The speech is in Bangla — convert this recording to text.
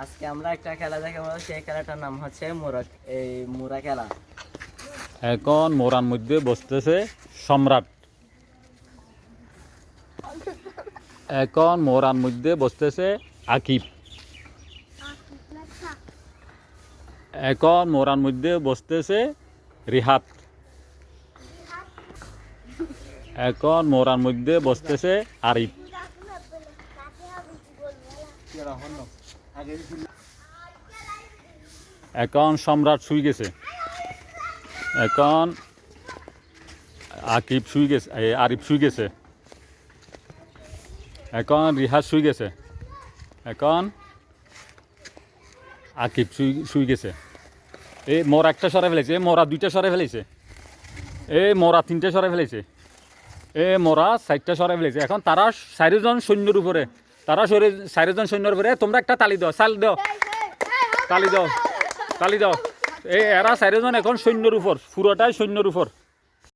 আজকে আমরা একটা খেলা দেখাবো সেই খেলাটার নাম হচ্ছে মুরা এই মোরা খেলা। এখন মোরার মধ্যে বসতেছে সম্রাট। এখন মোরার মধ্যে বসতেছে আকিব। এখন মোরার মধ্যে বসতেছে রিহাত। এখন মোরার মধ্যে বসতেছে আরিফ। এখন সম্রাট শুই গেছে। এখন আকিব শুই গেছে আরিফ শুই গেছে। এখন রিহাজ শুই গেছে। এখন আকিব শুই শুই গেছে। এই মোর একটা সরে ফেলেছে মোরা দুইটা সরে ফেলেছে। এ মোরা তিনটে সরে ফেলেছে। এ মোরা চারটা সরে ফেলেছে। এখন তারা চারিজন সৈন্যর উপরে তারা সরে চারিজন সৈন্যর উপরে তোমরা একটা তালি দাও চাল দাও। তালি দাও তালি দাও। এই এরা চারিজন এখন সৈন্যর উপর পুরোটাই সৈন্যর উপর